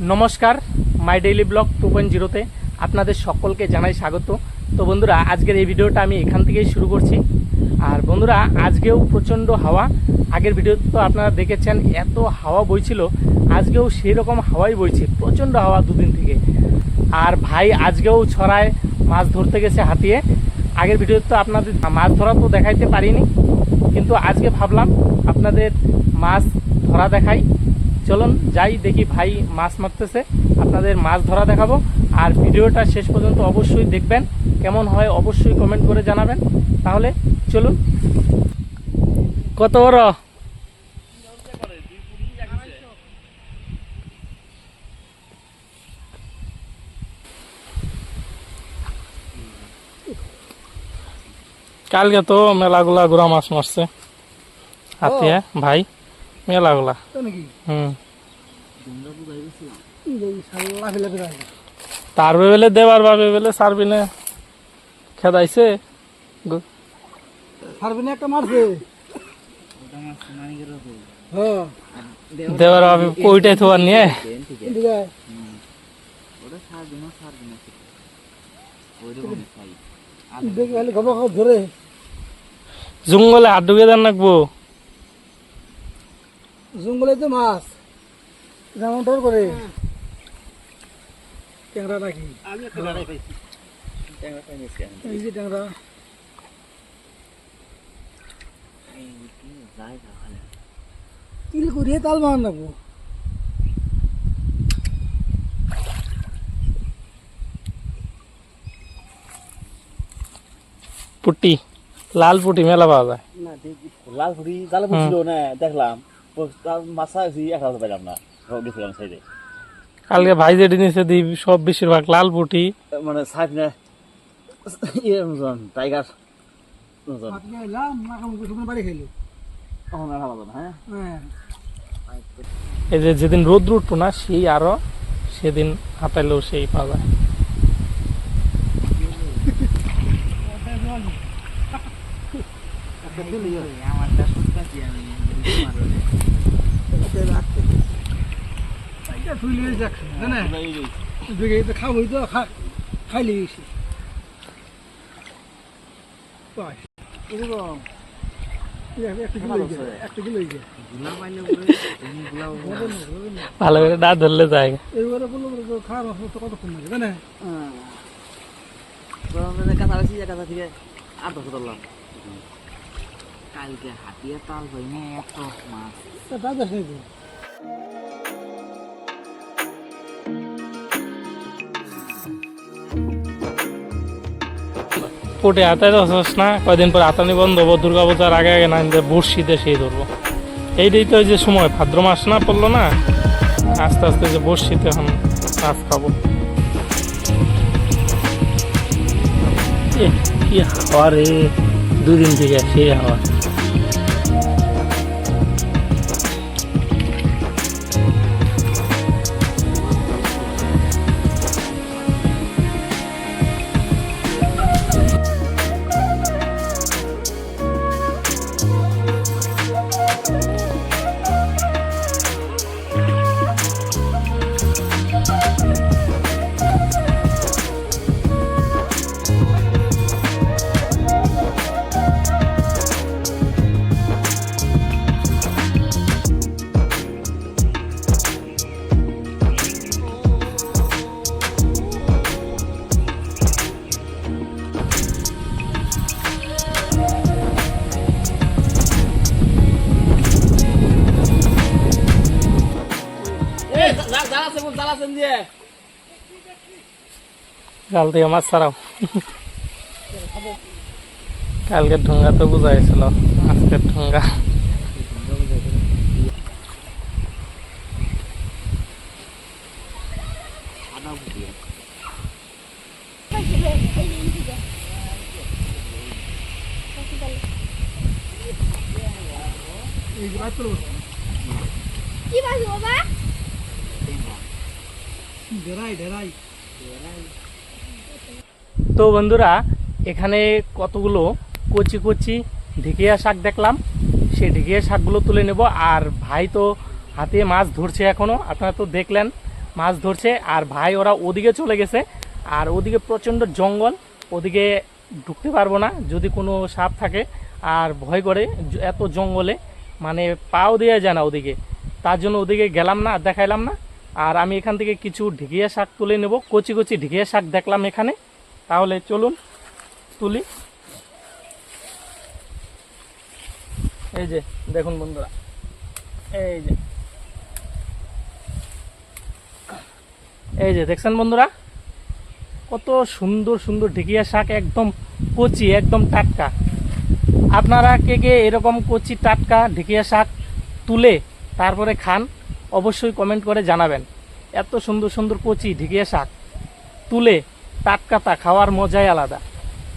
নমস্কার my daily blog two point জিরোতে আপনাদের সকলকে জানাই স্বাগত। তো বন্ধুরা, আজকের এই ভিডিওটা আমি এখান থেকেই শুরু করছি। আর বন্ধুরা, আজকেও প্রচণ্ড হাওয়া। আগের ভিডিও তো আপনারা দেখেছেন, এত হাওয়া বইছিল। আজকেও সেই রকম হাওয়াই বইছে, প্রচণ্ড হাওয়া দুদিন থেকে। আর ভাই, আজকেও ছড়ায়, মাছ ধরতে গেছে হাতিয়ে। আগের ভিডিও তো আপনাদের, মাছ ধরা তো দেখাইতে পারিনি। কিন্তু আজকে ভাবলাম, আপনাদের মাছ ধরা দেখাই। চলুন যাই, দেখি ভাই মাছ মারতেছে। আপনাদের মাছ ধরা দেখাবো। আর ভিডিওটা শেষ পর্যন্ত অবশ্যই দেখবেন। কেমন হয় অবশ্যই কমেন্ট করে জানাবেন। তাহলে চলুন। কত বড়? কালকে তো মেলাগুলা গুড়া মাছ মারছে। হাতে ভাই? মেলাগুলা। নাকি? হুম। সাল্লা ফেলে ফেলে তার বেলে দেবার ভাবে বেলে সারবি না খেদাইছে। গু- হারবিনে একটা মারছে। দেবার ভাবে কইটাই থোয়ার নিয়ে। জঙ্গলে হাত ঢুকে দেন রাখব জঙ্গলে তো মাছ যেমন ধর করে। ট্যাংরা নাকি? এই যে ট্যাংরা। তিল করিয়ে তাল মান নাকবো পুটি লাল পুটি মেলা পাওয়া যায়। না দেখি লাল ফুটি জালে ফুটছিল না দেখলাম। ও তার মাছা না গেছিলাম সাইডে। কালকে ভাই যেটি নিচে দিই সব বেশিরভাগ লাল পুটি মানে সাইড না ইয়ে টাইগার হ্যাঁ? হ্যাঁ। এই যে যেদিন রোদ্র উঠতো না সেই আরও সেদিন হাতাইলেও সেই পাওয়া যায় ভালো করে না ধরলে যায়। এবারে বলল খাওয়া মাছ তো কতক্ষণ লাগে তাই না কাঁথা বেশি কাঁথা থেকে আর দশ ধরলাম। কালকে হাতিয়া তাল হই না এত মাছ। দোস না কয়দিন পর আতানি বন্ধ হব দুর্গা পূজার আগে আগে না বর্ষিতে সেই ধরবো। এইটাই তো ওই যে সময় ভাদ্র মাস না পড়ল না আস্তে আস্তে যে বর্ষিতে এখন মাছ খাব। কি হাওয়া রে। দুদিন থেকে সেই হাওয়া জাল থেকে মাছ ছাড়াও। কালকে ঢুঙ্গা তো বোঝা গেছিল আজকের ঢুঙ্গা কি বাজু বাবা? ডেরাই ডেরাই তো বন্ধুরা, এখানে কতগুলো কচি কচি ঢেকিয়া শাক দেখলাম। সেই ঢেকিয়া শাকগুলো তুলে নেব। আর ভাই তো হাতে মাছ ধরছে এখনও, আপনারা তো দেখলেন মাছ ধরছে। আর ভাই, ওরা ওদিকে চলে গেছে। আর ওদিকে প্রচণ্ড জঙ্গল, ওদিকে ঢুকতে পারব না যদি কোনো সাপ থাকে। আর ভয় করে এত জঙ্গলে মানে পাও দেওয়া যায় না ওদিকে। তার জন্য ওদিকে গেলাম না, দেখাইলাম না। আর আমি এখান থেকে কিছু ঢিকিয়া শাক তুলে নেব। কচি কচি ঢিকিয়া শাক দেখলাম এখানে। তাহলে চলুন তুলি। এই যে, দেখুন বন্ধুরা, এই যে। এই যে, দেখছেন বন্ধুরা? কত সুন্দর সুন্দর ঢেকিয়া শাক, একদম কচি, একদম টাটকা। আপনারা কে কে এরকম কচি, টাটকা ঢেকিয়া শাক তুলে তারপরে খান, অবশ্যই কমেন্ট করে জানাবেন। এত সুন্দর সুন্দর কচি ঢেকিয়া শাক তুলে টাটকা তা খাওয়ার মজাই আলাদা।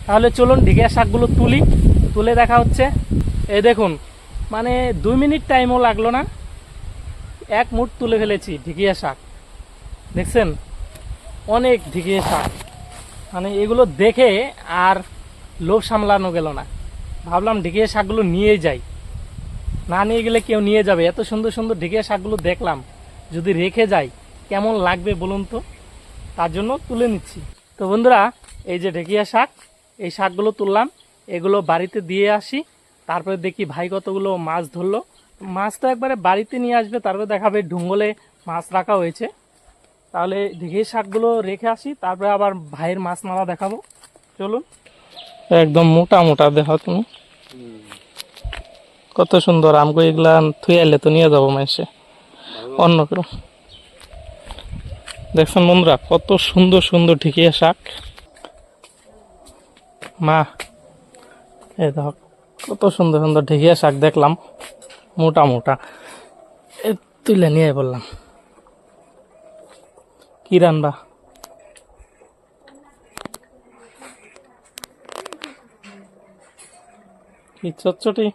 তাহলে চলুন ঢেকিয়া শাকগুলো তুলি, তুলে দেখা হচ্ছে। এই দেখুন মানে দুই মিনিট টাইমও লাগল না। এক মুঠ তুলে ফেলেছি ঢেকিয়া শাক। দেখছেন? অনেক ঢেকিয়া শাক। মানে এগুলো দেখে আর লোভ সামলানো গেল না। ভাবলাম ঢেকিয়া শাকগুলো নিয়ে যাই। না নিয়ে গেলে কেউ নিয়ে যাবে। এত সুন্দর সুন্দর ঢেকিয়া শাকগুলো দেখলাম। যদি রেখে যাই, কেমন লাগবে বলুন তো? তার জন্য তুলে নিচ্ছি। তো বন্ধুরা, এই যে ঢেকিয়া শাক, এই শাকগুলো তুললাম, এগুলো বাড়িতে দিয়ে আসি, তারপরে দেখি ভাই কতগুলো মাছ ধরলো। মাছ তো একবারে বাড়িতে নিয়ে আসবে, তারপরে দেখাবে ঢুঙ্গলে মাছ রাখা হয়েছে। তাহলে ঢেকিয়া শাকগুলো রেখে আসি, তারপরে আবার ভাইয়ের মাছ মারা দেখাবো। চলুন। একদম মোটা মোটা দেখো তুমি। কত সুন্দর, আমগো এগুলা থুই আইলে তো নিয়ে যাব মাসে অন্য কেউ দেখছেন বন্ধুরা, কত সুন্দর সুন্দর ঢেকিয়া শাক। মা, এই দেখো, কত সুন্দর সুন্দর ঢেকিয়া শাক দেখলাম, মোটা মোটা। এ তুলে নিয়ে বললাম। কি রানবা কি চটচটি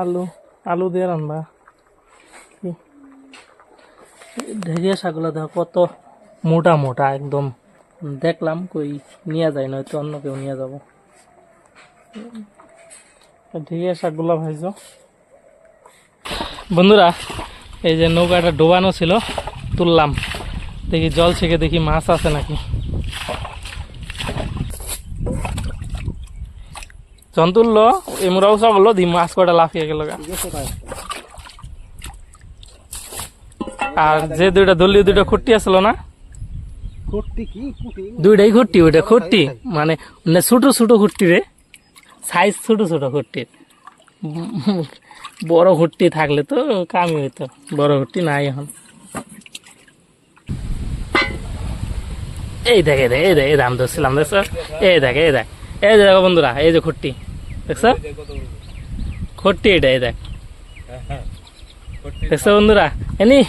আলু আলু দিয়ে রানবা? ঢেকিয়া শাকগুলো দেখো, কত মোটা মোটা, একদম দেখলাম কই নিয়ে যায়, নয়তো অন্য কেউ নিয়ে যাব। ঢেকিয়া শাকগুলো ভাইছো বন্ধুরা, এই যে নৌকাটা ডোবানো ছিল, তুললাম। দেখি জল ছেঁকে দেখি মাছ আছে নাকি। জন তুললো এমরাও সব হলো, দি মাছ কটা লাফিয়ে গেল। আর যে দুইটা দলীয় দুইটা খুঁটি আসলো না? দুইটাই খুঁটি ওইটা খুঁটি। মানে মানে ছোট ছোট খুঁটি রে। সাইজ ছোট ছোট খুঁটির বড় খুঁটি থাকলে তো কামই হইতো। বড় খুঁটি নাই এখন। এই দেখ এই দেখ এই দেখ এই দাম ধরছিলাম দেখছ এই দেখ এই দেখ। এই দেখো বন্ধুরা এই যে খুঁটি। দেখছ খুঁটি এটা এই দেখ। দেখছ বন্ধুরা? এনি?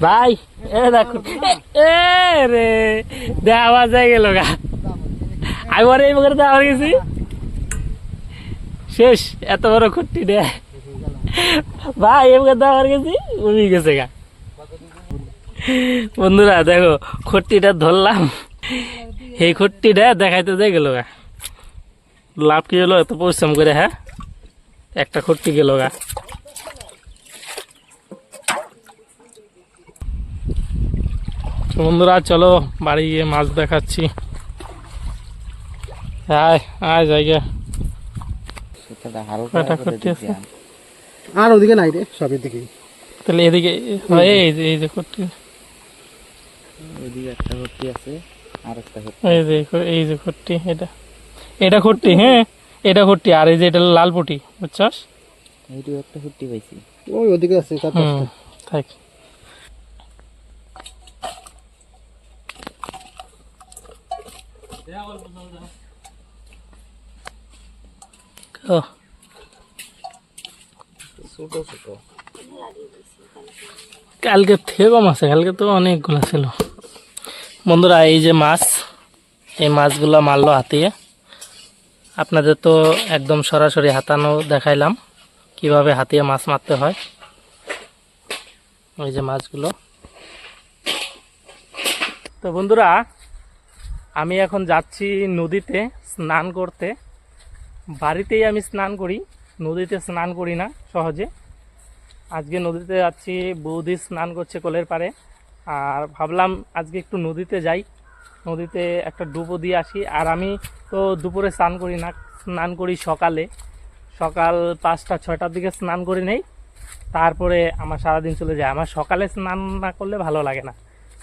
ভাই, এ দেখো, এ- রে দেওয়া যায় গেল গা। আমি বড় এই বকরে দেওয়া গেছি। শেষ, এত বড় খুঁটি দে। ভাই এই বকরে দেওয়া গেছি, উমি গেছে গা। বন্ধুরা, দেখো খুঁটিটা ধরলাম। এই খুঁটিটা দেখাইতে যাই গেল গা। লাভ কি হলো? এত পরিশ্রম করে হ্যাঁ? একটা খুঁটি গেল গা। বন্ধুরা চলো বাড়ি গিয়ে মাছ দেখাচ্ছি। আয় আয় জায়গা। আর ওদিকে নাই রে সবের দিকে তাহলে এদিকে এই যে এই যে খুঁটি ওইদিকে একটা ভর্তি আছে আর একটা এই যে এই যে এটা। এটা খুঁটি হ্যাঁ? এটা খুঁটি আর এই যে এটা লাল পুটি বুঝছস? এইটুকু একটা ভর্তি পাইছি। ওই ওদিকে আছে চার হুম পাঁচটা থাক। ও। ছোট ছোট। কালকে থেকে কম আছে কালকে তো অনেকগুলো ছিল। বন্ধুরা এই যে মাছ এই মাছগুলো মারলো হাতিয়ে। আপনাদের তো একদম সরাসরি হাতানো দেখাইলাম, কীভাবে হাতিয়ে মাছ মারতে হয়। ওই যে মাছগুলো। তো বন্ধুরা, আমি এখন যাচ্ছি নদীতে স্নান করতে। বাড়িতেই আমি স্নান করি, নদীতে স্নান করি না সহজে। আজকে নদীতে যাচ্ছি, বৌদি স্নান করছে কোলের পারে আর ভাবলাম আজকে একটু নদীতে যাই। নদীতে একটা ডুবো দিয়ে আসি। আর আমি তো দুপুরে স্নান করি না, স্নান করি সকালে। সকাল পাঁচটা, ছয়টার দিকে স্নান করে নেই। তারপরে আমার সারাদিন চলে যায়। আমার সকালে স্নান না করলে ভালো লাগে না।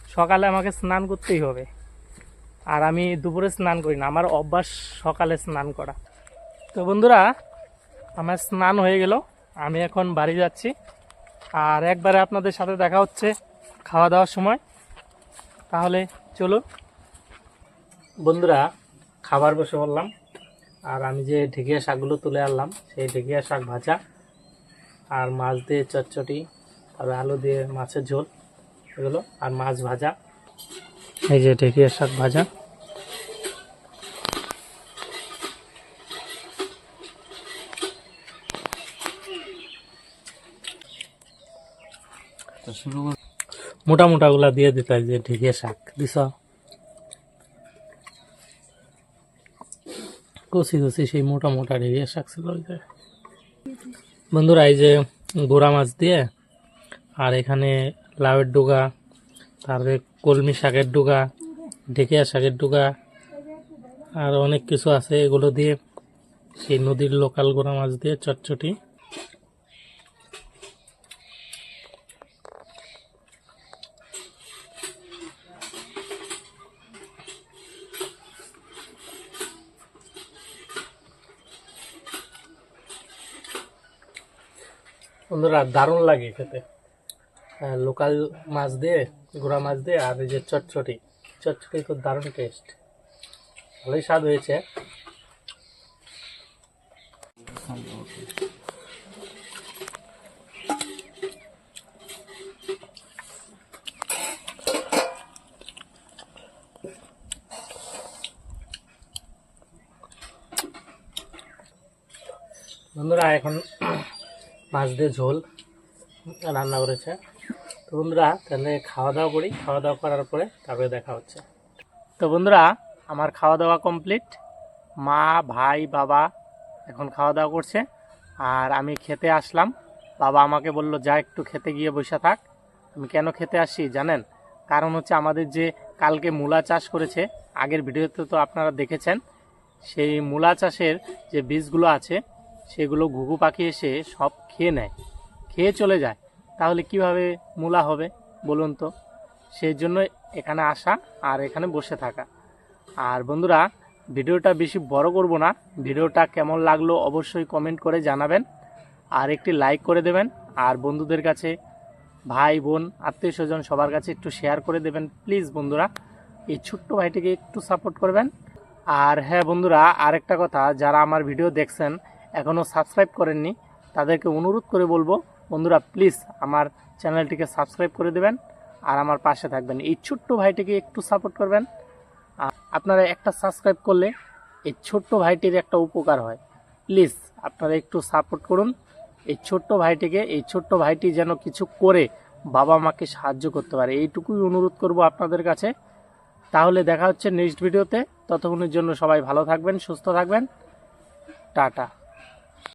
সকালে আমাকে স্নান করতেই হবে। আর আমি দুপুরে স্নান করি না। আমার অভ্যাস সকালে স্নান করা। তো বন্ধুরা, আমার স্নান হয়ে গেল। আমি এখন বাড়ি যাচ্ছি। আর একবারে আপনাদের সাথে দেখা হচ্ছে খাওয়া দাওয়ার সময়। তাহলে চলো বন্ধুরা, খাবার বসে বললাম। আর আমি যে ঢেকিয়া শাকগুলো তুলে আনলাম, সেই ঢেকিয়া শাক ভাজা। আর মাছ দিয়ে চটচটি আর আলু দিয়ে মাছের ঝোল, এগুলো। আর মাছ ভাজা, এই যে ঢেকিয়া শাক ভাজা। মোটা মোটাগুলা দিয়ে দিতে যে ঢেকিয়া শাক। দিস কষি কচি সেই মোটা মোটা ঢেকিয়া শাক ছিল ওই যে। বন্ধুরা, এই যে গোড়া মাছ দিয়ে, আর এখানে লাউয়ের ডোগা, তারপরে কলমি শাকের ডোগা, ঢেকিয়া শাকের ডোগা, আর অনেক কিছু আছে এগুলো দিয়ে, সেই নদীর লোকাল গোড়া মাছ দিয়ে চটচটি বন্ধুরা, দারুণ লাগে খেতে। লোকাল মাছ দিয়ে, গুঁড়া মাছ দিয়ে, আর এই যে চটচটি। চটচটি খুব দারুণ টেস্ট ভালোই স্বাদ হয়েছে। বন্ধুরা, এখন মাছ দিয়ে ঝোল রান্না করেছে। তো বন্ধুরা, তাহলে খাওয়া দাওয়া করি। খাওয়া দাওয়া করার পরে তারপরে দেখা হচ্ছে। তো বন্ধুরা, আমার খাওয়া দাওয়া কমপ্লিট মা, ভাই, বাবা এখন খাওয়া দাওয়া করছে। আর আমি খেতে আসলাম। বাবা আমাকে বলল, যা একটু খেতে গিয়ে বসে থাক। আমি কেন খেতে আসি জানেন? কারণ হচ্ছে আমাদের যে কালকে মূলা চাষ করেছে, আগের ভিডিওতে তো আপনারা দেখেছেন, সেই মূলা চাষের যে বীজগুলো আছে সেগুলো ঘুঘু পাখি এসে সব খেয়ে নেয়। খেয়ে চলে যায়। তাহলে কীভাবে মূলা হবে বলুন তো? সেই জন্য এখানে আসা আর এখানে বসে থাকা। আর বন্ধুরা, ভিডিওটা বেশি বড় করব না। ভিডিওটা কেমন লাগল অবশ্যই কমেন্ট করে জানাবেন। আর একটি লাইক করে দেবেন। আর বন্ধুদের কাছে, ভাই, বোন, আত্মীয় স্বজন সবার কাছে একটু শেয়ার করে দেবেন। প্লিজ বন্ধুরা, এই ছোট্ট ভাইটিকে একটু সাপোর্ট করবেন। আর হ্যাঁ বন্ধুরা, আরেকটা কথা, যারা আমার ভিডিও দেখছেন এখনও সাবস্ক্রাইব করেননি, তাদেরকে অনুরোধ করে বলব, বন্ধুরা প্লিজ আমার চ্যানেলটিকে সাবস্ক্রাইব করে দেবেন আর আমার পাশে থাকবেন। এই ছোট্ট ভাইটিকে একটু সাপোর্ট করবেন। আপনারা একটা সাবস্ক্রাইব করলে এই ছোট্ট ভাইটির একটা উপকার হয়। প্লিজ আপনারা একটু সাপোর্ট করুন। এই ছোট্ট ভাইটিকে, এই ছোট্ট ভাইটি যেন কিছু করে বাবা মাকে সাহায্য করতে পারে। এইটুকুই অনুরোধ করব আপনাদের কাছে। তাহলে দেখা হচ্ছে নেক্সট ভিডিওতে ততক্ষণের জন্য সবাই ভালো থাকবেন, সুস্থ থাকবেন। টাটা।